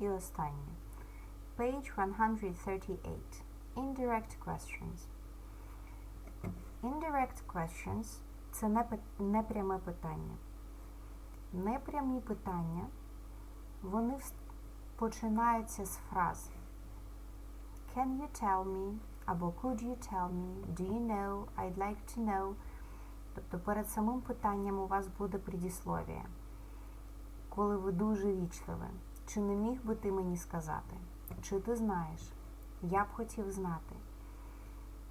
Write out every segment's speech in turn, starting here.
і останнє. Page 138. Indirect questions. Indirect questions це непряме питання. Непрямі питання, вони починаються з фраз Can you tell me? або Could you tell me? Do you know? I'd like to know. Тобто перед самим питанням у вас буде предісловие. Коли ви дуже вічливі. Чи не міг би ти мені сказати? Чи ти знаєш? Я б хотів знати.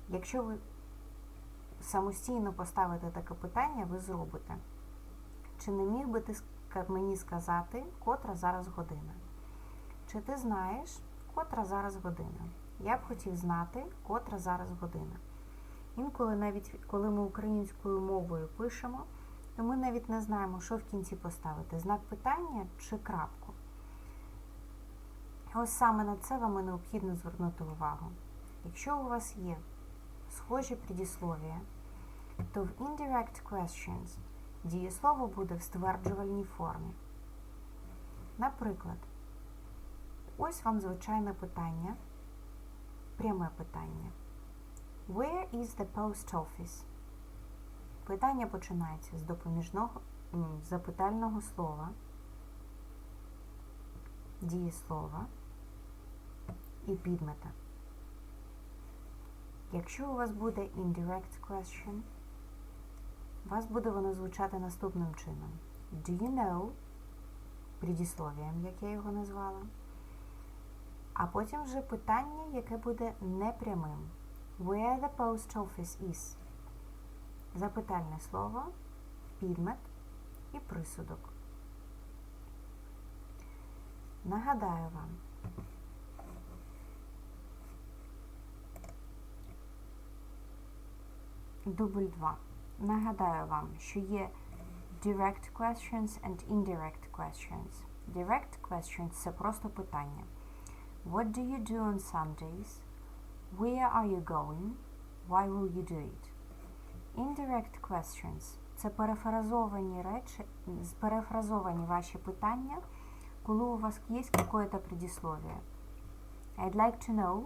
Якщо ви самостійно поставите таке питання, ви зробите. Чи не міг би ти мені сказати, котра зараз година? Чи ти знаєш, котра зараз година? Я б хотів знати, котра зараз година. Інколи навіть коли ми українською мовою пишемо, то ми навіть не знаємо, що в кінці поставити знак питання чи крапку. Ось саме на це вам і необхідно звернути увагу. Якщо у вас є схожі предісловія, то в indirect questions дієслово буде в стверджувальній формі. Наприклад, ось вам звичайне питання, пряме питання. Where is the post office? Питання починається з допоміжного запитального слова, дієслова і підмета. Якщо у вас буде indirect question, у вас буде воно звучати наступним чином. Do you know? Предісловієм, як я його назвала. А потім вже питання, яке буде непрямим. Where the post office is? Запитальне слово, підмет і присудок. Нагадаю вам, дубль 2. Нагадаю вам, що є direct questions and indirect questions. Direct questions це просто питання. What do you do on Sundays? Where are you going? Why will you do it? Indirect questions це перефразовані речі, перефразовані ваші питання, коли у вас є какое-то предисловие. I'd like to know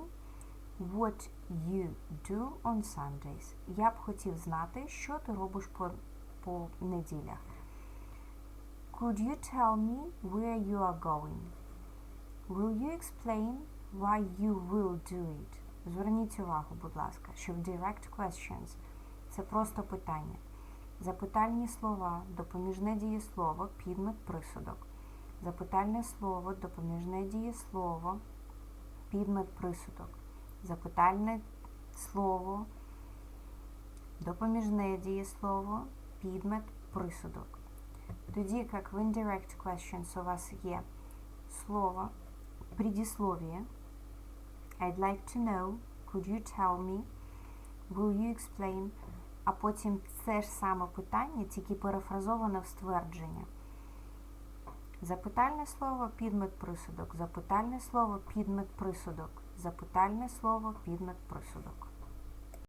what you do on Sundays. Я б хотів знати, що ти робиш по, по неділях. Could you tell me where you are going? Will you explain why you will do it? Зверніть увагу, будь ласка, що в direct questions це просто питання. Запитальні слова, допоміжне дієслово, підмет, присудок. Запитальне слово, допоміжне дієслово, підмет, присудок. Запитальне слово, допоміжне дієслово, підмет, присудок. Тоді як в indirect questions у вас є слово, предисловие, I'd like to know, could you tell me, will you explain, а потім це ж саме питання, тільки перефразоване в ствердження. Запитальне слово підмет присудок, запитальне слово підмет присудок, запитальне слово підмет присудок.